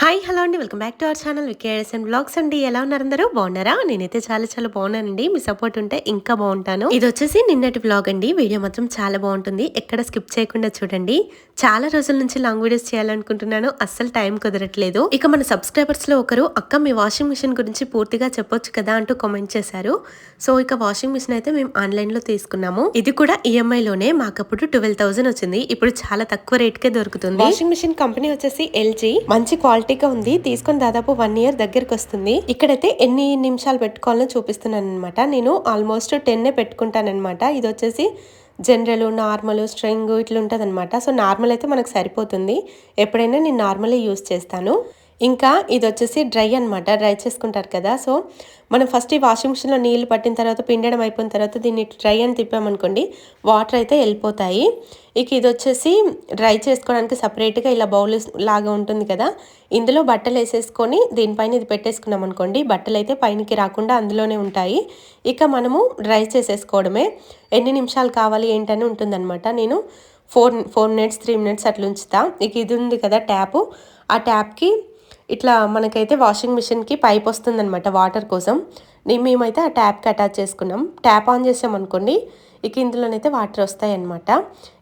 Hi hello అండి. Welcome back to our channel VKS and blogs అండి. ఎలా ఉన్నారు అందరూ? బాగున్నారా? నేనైతే చాలా చాలా బాగున్నానండి. మీ సపోర్ట్ ఉంటే ఇంకా బాగుంటాను. ఇది వచ్చేసి నిన్నటి బ్లాగ్ అండి. వీడియో మాత్రం చాలా బాగుంటుంది. ఎక్కడ స్కిప్ చేయకుండా చూడండి. చాలా రోజుల నుంచి లాంగ్ వీడియోస్ చేయాలనుకుంటున్నాను. అస్సలు టైం కుదరట్లేదు. ఇక మన సబ్స్క్రైబర్స్లో ఒకరు అక్క మీ వాషింగ్ మిషన్ గురించి పూర్తిగా చెప్పొచ్చు కదా అంటూ కామెంట్ చేశారు. సో ఇక వాషింగ్ మిషన్ అయితే మేము ఆన్లైన్లో తీసుకున్నాము. ఇది కూడా ఈఎంఐ లోనే మాకప్పుడు ట్వెల్వ్ థౌసండ్ వచ్చింది. ఇప్పుడు చాలా తక్కువ రేట్ కే దొరుకుతుంది. వాషింగ్ మిషన్ కంపెనీ వచ్చేసి ఎల్జీ. మంచి క్వాలిటీ క్వాలిటీగా ఉంది. తీసుకొని దాదాపు వన్ ఇయర్ దగ్గరికి వస్తుంది. ఇక్కడైతే ఎన్ని నిమిషాలు పెట్టుకోవాలో చూపిస్తున్నాను అనమాట నేను ఆల్మోస్ట్ టెన్నే పెట్టుకుంటానమాట ఇది వచ్చేసి జనరల్ నార్మల్ స్ట్రింగ్ ఇట్లా ఉంటుంది అనమాట సో నార్మల్ అయితే మనకు సరిపోతుంది. ఎప్పుడైనా నేను నార్మలే యూస్ చేస్తాను. ఇంకా ఇది వచ్చేసి డ్రై అనమాట డ్రై చేసుకుంటారు కదా. సో మనం ఫస్ట్ ఈ వాషింగ్ మిషన్లో నీళ్ళు పట్టిన తర్వాత పిండడం అయిపోయిన తర్వాత దీన్ని డ్రై అని తిప్పామనుకోండి వాటర్ అయితే వెళ్ళిపోతాయి. ఇక ఇది వచ్చేసి డ్రై చేసుకోవడానికి సపరేట్గా ఇలా బౌల్ లాగా ఉంటుంది కదా. ఇందులో బట్టలు వేసేసుకొని దీనిపైన ఇది పెట్టేసుకున్నాం అనుకోండి బట్టలు అయితే పైనకి రాకుండా అందులోనే ఉంటాయి. ఇక మనము డ్రై చేసేసుకోవడమే. ఎన్ని నిమిషాలు కావాలి ఏంటని ఉంటుందన్నమాట. నేను four four minutes three minutes అట్లా ఉంచుతా. ఇక ఇది ఉంది కదా ట్యాపు. ఆ ట్యాప్కి ఇట్లా మనకైతే వాషింగ్ మిషన్కి పైప్ వస్తుందన్నమాట వాటర్ కోసం. మేమైతే ఆ ట్యాప్కి అటాచ్ చేసుకున్నాం. ట్యాప్ ఆన్ చేసామనుకోండి ఇక ఇందులోనైతే వాటర్ వస్తాయి అన్నమాట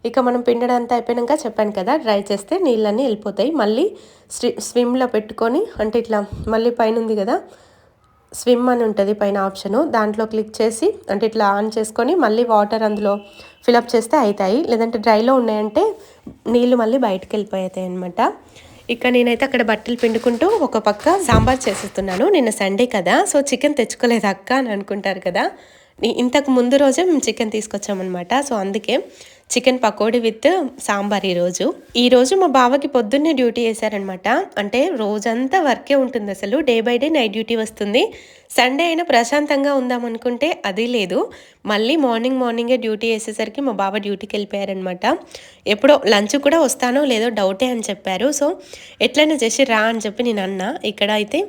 ఇక మనం పిండడంతా అయిపోయాక చెప్పాను కదా డ్రై చేస్తే నీళ్ళన్నీ వెళ్ళిపోతాయి. మళ్ళీ స్వి స్విమ్లో పెట్టుకొని అంటే ఇట్లా మళ్ళీ పైన ఉంది కదా స్విమ్ అని ఉంటుంది పైన ఆప్షను దాంట్లో క్లిక్ చేసి అంటే ఇట్లా ఆన్ చేసుకొని మళ్ళీ వాటర్ అందులో ఫిలప్ చేస్తే అవుతాయి లేదంటే డ్రైలో ఉన్నాయంటే నీళ్ళు మళ్ళీ బయటకు వెళ్ళిపోతాయి అనమాట ఇక నేనైతే అక్కడ బట్టలు పిండుకుంటూ ఒక పక్క సాంబార్ చేసేస్తున్నాను. నిన్న సండే కదా సో చికెన్ తెచ్చుకోలేదు అక్క అని అనుకుంటారు కదా. ఇంతకు ముందు రోజే మేము చికెన్ తీసుకొచ్చామన్నమాట. సో అందుకే చికెన్ పకోడీ విత్ సాంబార్ ఈరోజు. ఈరోజు మా బావకి పొద్దున్నే డ్యూటీ వేశారనమాట అంటే రోజంతా వర్కే ఉంటుంది అసలు. Day by day night duty వస్తుంది. సండే అయినా ప్రశాంతంగా ఉందాం అనుకుంటే అది లేదు. మళ్ళీ మార్నింగ్ మార్నింగే డ్యూటీ వేసేసరికి మా బావ డ్యూటీకి వెళ్ళిపోయారనమాట. ఎప్పుడో లంచ్ కూడా వస్తానో లేదో డౌటే అని చెప్పారు. సో ఎట్లయినా చేసి రా అని చెప్పి నేను అన్నా. ఇక్కడ అయితే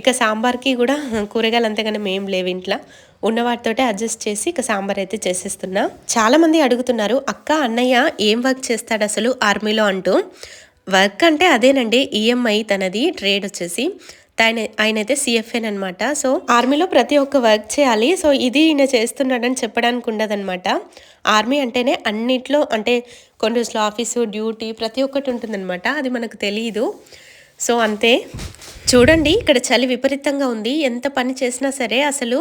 ఇక సాంబార్కి కూడా కూరగాయలు అంతగానే మేం లేవు ఇంట్లో. ఉన్న వాటితోటే అడ్జస్ట్ చేసి ఇక సాంబార్ అయితే చేసేస్తున్నా. చాలా మంది అడుగుతున్నారు అక్క అన్నయ్య ఏం వర్క్ చేస్తాడు అసలు ఆర్మీలో? అంటూ. వర్క్ అంటే అదేనండి ఈఎంఐ తనది ట్రేడ్ వచ్చేసి. ఆయన ఆయన అయితే సిఎఫ్ఎన్ అనమాట సో ఆర్మీలో ప్రతి ఒక్క వర్క్ చేయాలి. సో ఇది ఈయన చేస్తున్నాడని చెప్పడానికి ఉండదన్నమాట. ఆర్మీ అంటేనే అన్నిట్లో అంటే కొన్ని రోజులు ఆఫీసు డ్యూటీ ప్రతి ఒక్కటి ఉంటుందన్నమాట. అది మనకు తెలియదు సో అంతే. చూడండి ఇక్కడ చలి విపరీతంగా ఉంది. ఎంత పని చేసినా సరే అసలు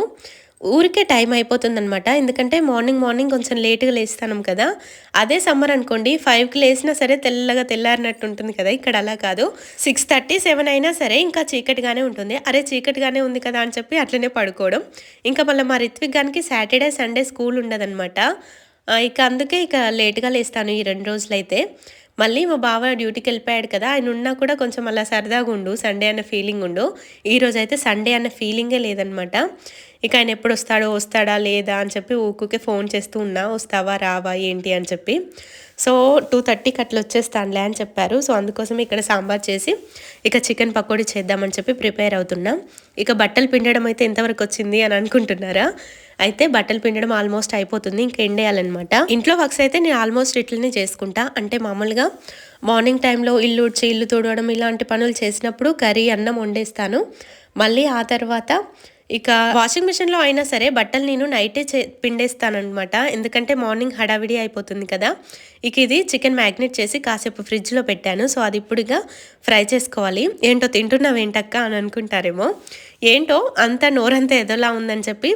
ఊరికే టైం అయిపోతుందనమాట ఎందుకంటే మార్నింగ్ మార్నింగ్ కొంచెం లేట్గా లేస్తాం కదా. అదే సమ్మర్ అనుకోండి ఫైవ్కి లేసినా సరే తెల్లగా తెల్లారినట్టు ఉంటుంది కదా. ఇక్కడ అలా కాదు. సిక్స్ థర్టీ సెవెన్ అయినా సరే ఇంకా చీకటిగానే ఉంటుంది. అరే చీకటిగానే ఉంది కదా అని చెప్పి అట్లనే పడుకోవడం. ఇంకా మళ్ళీ మా రిత్విక్ గానికి సాటర్డే సండే స్కూల్ ఉండదనమాట ఇక అందుకే ఇక లేట్గా లేస్తాను ఈ రెండు రోజులైతే. మళ్ళీ మా బావ డ్యూటీకి వెళ్ళిపోయాడు కదా ఆయన ఉన్నా కూడా కొంచెం అలా సరదాగా ఉండు సండే అన్న ఫీలింగ్ ఉండు. ఈరోజు అయితే సండే అన్న ఫీలింగే లేదనమాట. ఇక ఆయన ఎప్పుడు వస్తాడో వస్తాడా లేదా అని చెప్పి ఊకుకే ఫోన్ చేస్తూ ఉన్నా వస్తావా రావా ఏంటి అని చెప్పి. సో టూ థర్టీకి అట్లా వచ్చేస్తానులే అని చెప్పారు. సో అందుకోసం ఇక్కడ సాంబార్ చేసి ఇక చికెన్ పకోడీ చేద్దామని చెప్పి ప్రిపేర్ అవుతున్నాం. ఇక బట్టలు పిండడం అయితే ఎంతవరకు వచ్చింది అని అనుకుంటున్నారా? అయితే బట్టలు పిండడం ఆల్మోస్ట్ అయిపోతుంది ఇంకా ఎండేయాలన్నమాట. ఇంట్లో వర్క్స్ అయితే నేను ఆల్మోస్ట్ ఇట్లనే చేసుకుంటా. అంటే మామూలుగా మార్నింగ్ టైంలో ఇల్లు ఉడ్చి ఇల్లు తుడవడం ఇలాంటి పనులు చేసినప్పుడు కర్రీ అన్నం వండేస్తాను. మళ్ళీ ఆ తర్వాత ఇక వాషింగ్ మిషన్లో అయినా సరే బట్టలు నేను నైటే చే పిండేస్తానమాట ఎందుకంటే మార్నింగ్ హడావిడి అయిపోతుంది కదా. ఇక ఇది చికెన్ మ్యాగ్నెట్ చేసి కాసేపు ఫ్రిడ్జ్లో పెట్టాను. సో అది ఇప్పుడుగా ఫ్రై చేసుకోవాలి. ఏంటో తింటున్నావు ఏంటక్క అని అనుకుంటారేమో. ఏంటో అంత నోరంతా ఎదోలా ఉందని చెప్పి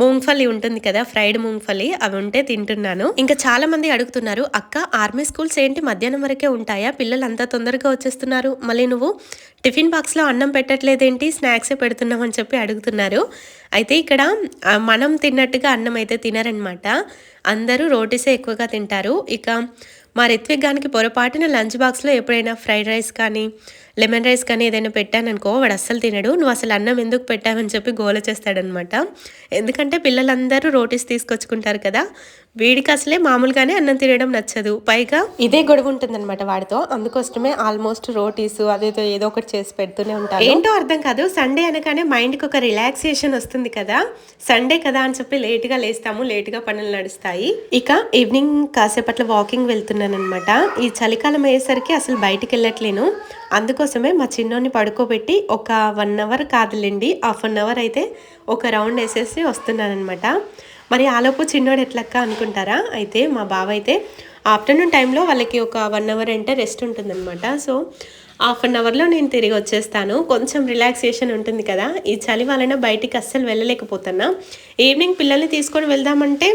మూంగ్ఫలి ఉంటుంది కదా ఫ్రైడ్ మూంగ్ఫలి అవి ఉంటే తింటున్నాను. ఇంకా చాలా మంది అడుగుతున్నారు అక్క ఆర్మీ స్కూల్స్ ఏంటి మధ్యాహ్నం వరకే ఉంటాయా? పిల్లలు అంత తొందరగా వచ్చేస్తున్నారు. మళ్ళీ నువ్వు టిఫిన్ బాక్స్లో అన్నం పెట్టట్లేదేంటి? స్నాక్సే పెడుతున్నావు అని చెప్పి అడుగుతున్నారు. అయితే ఇక్కడ మనం తిన్నట్టుగా అన్నం అయితే తినరనమాట. అందరూ రోటీసే ఎక్కువగా తింటారు. ఇక మా రిత్విక్ గానికి పొరపాటున లంచ్ బాక్స్లో ఎప్పుడైనా ఫ్రైడ్ రైస్ కానీ లెమన్ రైస్ కానీ ఏదైనా పెట్టాననుకో వాడు అస్సలు తినడు. నువ్వు అసలు అన్నం ఎందుకు పెట్టావని చెప్పి గోల చేస్తాడనమాట ఎందుకంటే పిల్లలందరూ రోటీస్ తీసుకొచ్చుకుంటారు కదా. వీడికి అసలే మామూలుగానే అన్నం తినడం నచ్చదు. పైగా ఇదే గొడవ ఉంటుందన్నమాట వాడితో. అందుకోసమే ఆల్మోస్ట్ రోటీస్ అదేదో ఏదో ఒకటి చేసి పెడుతూనే ఉంటాను ఏంటో అర్థం కాదు. సండే అనగానే మైండ్కి ఒక రిలాక్సేషన్ వస్తుంది కదా. సండే కదా అని చెప్పి లేట్గా లేస్తాము లేట్గా పనులు నడుస్తాయి. ఇక ఈవినింగ్ కాసేపట్ల వాకింగ్ వెళ్తున్నాను అనమాట ఈ చలికాలం అయ్యేసరికి అసలు బయటికి వెళ్ళట్లేను. అందుకోసమే మా చిన్నోని పడుకోబెట్టి ఒక వన్ అవర్ కాదులేండి హాఫ్ అన్ అవర్ అయితే ఒక రౌండ్ వేసేసి వస్తున్నాను అనమాట మరి ఆలోపు చిన్నోడు ఎట్లక్క అనుకుంటారా? అయితే మా బావ అయితే ఆఫ్టర్నూన్ టైంలో వాళ్ళకి ఒక వన్ అవర్ అంటే రెస్ట్ ఉంటుందన్నమాట. సో హాఫ్ అన్ అవర్లో నేను తిరిగి వచ్చేస్తాను. కొంచెం రిలాక్సేషన్ ఉంటుంది కదా. ఈ చలి వలన బయటికి అస్సలు వెళ్ళలేకపోతున్నా. ఈవినింగ్ పిల్లల్ని తీసుకొని వెళ్దామంటే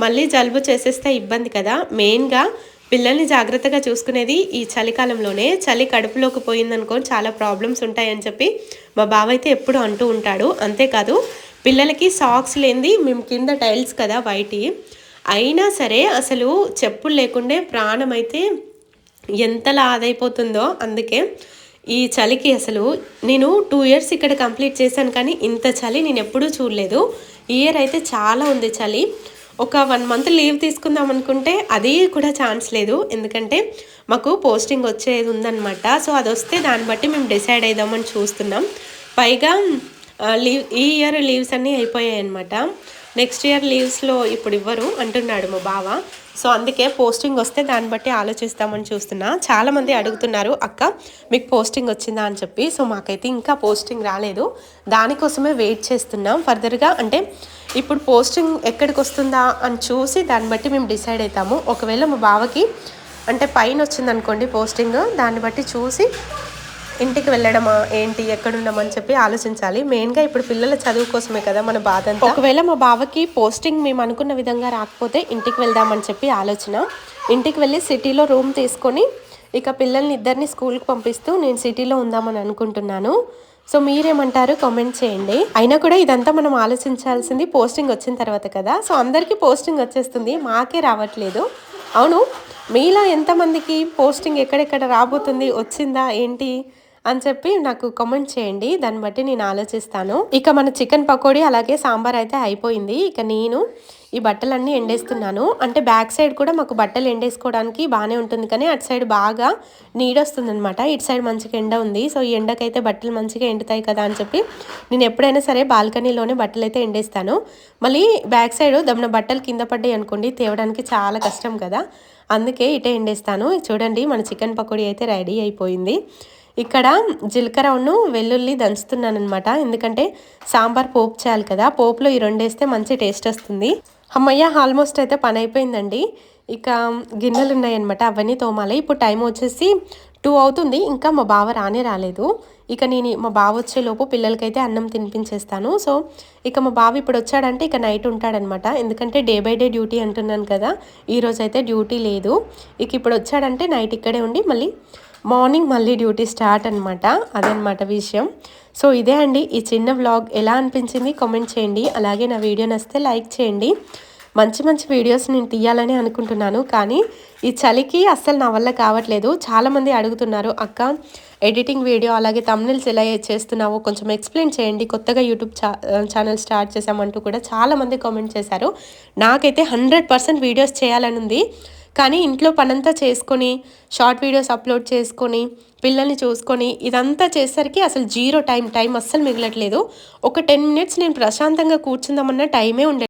మళ్ళీ జలుబు చేసేస్తే ఇబ్బంది కదా. మెయిన్గా పిల్లల్ని జాగ్రత్తగా చూసుకునేది ఈ చలికాలంలోనే. చలి కడుపులోకి పోయిందనుకో చాలా ప్రాబ్లమ్స్ ఉంటాయని చెప్పి మా బావ అయితే ఎప్పుడు అంటూ ఉంటాడు. అంతేకాదు పిల్లలకి సాక్స్ లేనిది మేము కింద టైల్స్ కదా వైటి. అయినా సరే అసలు చెప్పులు లేకుండే ప్రాణం అయితే ఎంతలా ఆదైపోతుందో అందుకే ఈ చలికి అసలు నేను టూ ఇయర్స్ ఇక్కడ కంప్లీట్ చేశాను కానీ ఇంత చలి నేను ఎప్పుడూ చూడలేదు. ఇయర్ అయితే చాలా ఉంది చలి. ఒక వన్ మంత్ లీవ్ తీసుకుందాం అనుకుంటే అది కూడా ఛాన్స్ లేదు. ఎందుకంటే మాకు పోస్టింగ్ వచ్చేది ఉందన్నమాట. సో అది వస్తే దాన్ని బట్టి మేము డిసైడ్ అయిదామని చూస్తున్నాం. పైగా లీవ్ ఈ ఇయర్ లీవ్స్ అన్నీ అయిపోయాయి అనమాట నెక్స్ట్ ఇయర్ లీవ్స్లో ఇప్పుడు ఇవ్వరు అంటున్నాడు మా బావ. సో అందుకే పోస్టింగ్ వస్తే దాన్ని బట్టి ఆలోచిస్తామని చూస్తున్నా. చాలామంది అడుగుతున్నారు అక్క మీకు పోస్టింగ్ వచ్చిందా? అని చెప్పి. సో మాకైతే ఇంకా పోస్టింగ్ రాలేదు. దానికోసమే వెయిట్ చేస్తున్నాం. ఫర్దర్గా అంటే ఇప్పుడు పోస్టింగ్ ఎక్కడికి వస్తుందా అని చూసి దాన్ని బట్టి మేము డిసైడ్ అవుతాము ఒకవేళ మా బావకి అంటే పైన వచ్చిందనుకోండి పోస్టింగ్ దాన్ని బట్టి చూసి ఇంటికి వెళ్ళడమా ఏంటి ఎక్కడున్నామని చెప్పి ఆలోచించాలి. మెయిన్గా ఇప్పుడు పిల్లల చదువు కోసమే కదా మన బాధ అంతా. ఒకవేళ మా బావకి పోస్టింగ్ మేము అనుకున్న విధంగా రాకపోతే ఇంటికి వెళ్దామని చెప్పి ఆలోచన. ఇంటికి వెళ్ళి సిటీలో రూమ్ తీసుకొని ఇక పిల్లల్ని ఇద్దరిని స్కూల్కి పంపిస్తూ నేను సిటీలో ఉందామని అనుకుంటున్నాను. సో మీరేమంటారు? కామెంట్ చేయండి. అయినా కూడా ఇదంతా మనం ఆలోచించాల్సింది పోస్టింగ్ వచ్చిన తర్వాత కదా. సో అందరికీ పోస్టింగ్ వచ్చేస్తుంది. మాకే రావట్లేదు. అవును. మీలో ఎంతమందికి పోస్టింగ్ ఎక్కడెక్కడ రాబోతుంది? వచ్చిందా? ఏంటి? అని చెప్పి నాకు కామెంట్ చేయండి. దాన్ని బట్టి నేను ఆలోచిస్తాను. ఇక మన చికెన్ పకోడీ అలాగే సాంబార్ అయితే అయిపోయింది. ఇక నేను ఈ బట్టలన్నీ ఎండేస్తున్నాను. అంటే బ్యాక్ సైడ్ కూడా మాకు బట్టలు ఎండేసుకోవడానికి బాగానే ఉంటుంది. కానీ అటు సైడ్ బాగా నీడొస్తుంది అనమాట ఇటు సైడ్ మంచిగా ఎండ ఉంది. సో ఈ ఎండకైతే బట్టలు మంచిగా ఎండుతాయి కదా అని చెప్పి నేను ఎప్పుడైనా సరే బాల్కనీలోనే బట్టలు అయితే ఎండేస్తాను. మళ్ళీ బ్యాక్ సైడ్ దమ్న బట్టలు కింద పడ్డాయి అనుకోండి. తేవడానికి చాలా కష్టం కదా. అందుకే ఇటే ఎండేస్తాను. చూడండి మన చికెన్ పకోడీ అయితే రెడీ అయిపోయింది. ఇక్కడ జీలకర్రను వెల్లుల్లి దంచుతున్నాను అనమాట ఎందుకంటే సాంబార్ పోపు చేయాలి కదా. పోపులో ఈ రెండు వేస్తే మంచి టేస్ట్ వస్తుంది. అమ్మయ్య ఆల్మోస్ట్ అయితే పని అయిపోయిందండి. ఇక గిన్నెలు ఉన్నాయన్నమాట అవన్నీ తోమాలి. ఇప్పుడు టైం వచ్చేసి టూ అవుతుంది. ఇంకా మా బావ రానే రాలేదు. ఇక నేను మా బావ వచ్చేలోపు పిల్లలకైతే అన్నం తినిపించేస్తాను. సో ఇక మా బావ ఇప్పుడు వచ్చాడంటే ఇక నైట్ ఉంటాడనమాట ఎందుకంటే డే బై డే డ్యూటీ అంటున్నాను కదా. ఈరోజు అయితే డ్యూటీ లేదు. ఇక ఇప్పుడు వచ్చాడంటే నైట్ ఇక్కడే ఉండి మళ్ళీ మార్నింగ్ మళ్ళీ డ్యూటీ స్టార్ట్ అనమాట అదనమాట విషయం. సో ఇదే అండి ఈ చిన్న వ్లాగ్. ఎలా అనిపించింది? కామెంట్ చేయండి. అలాగే నా వీడియో నచ్చితే లైక్ చేయండి. మంచి మంచి వీడియోస్ నేను తీయాలని అనుకుంటున్నాను. కానీ ఈ చలికి అస్సలు నా వల్ల కావట్లేదు. చాలామంది అడుగుతున్నారు అక్క ఎడిటింగ్ వీడియో అలాగే తమ్నిల్స్ ఎలా చేస్తున్నావో? కొంచెం ఎక్స్ప్లెయిన్ చేయండి. కొత్తగా యూట్యూబ్ ఛానల్ స్టార్ట్ చేసామంటూ కూడా చాలామంది కామెంట్ చేశారు. నాకైతే హండ్రెడ్ పర్సెంట్ వీడియోస్ చేయాలని ఉంది కానీ ఇంట్లో పనంతా చేసుకొని షార్ట్ వీడియోస్ అప్లోడ్ చేసుకొని పిల్లల్ని చూసుకొని ఇదంతా చేసేసరికి అసలు జీరో టైం టైం అస్సలు మిగలట్లేదు. ఒక టెన్ మినిట్స్ నేను ప్రశాంతంగా కూర్చుందామన్న టైమే ఉండే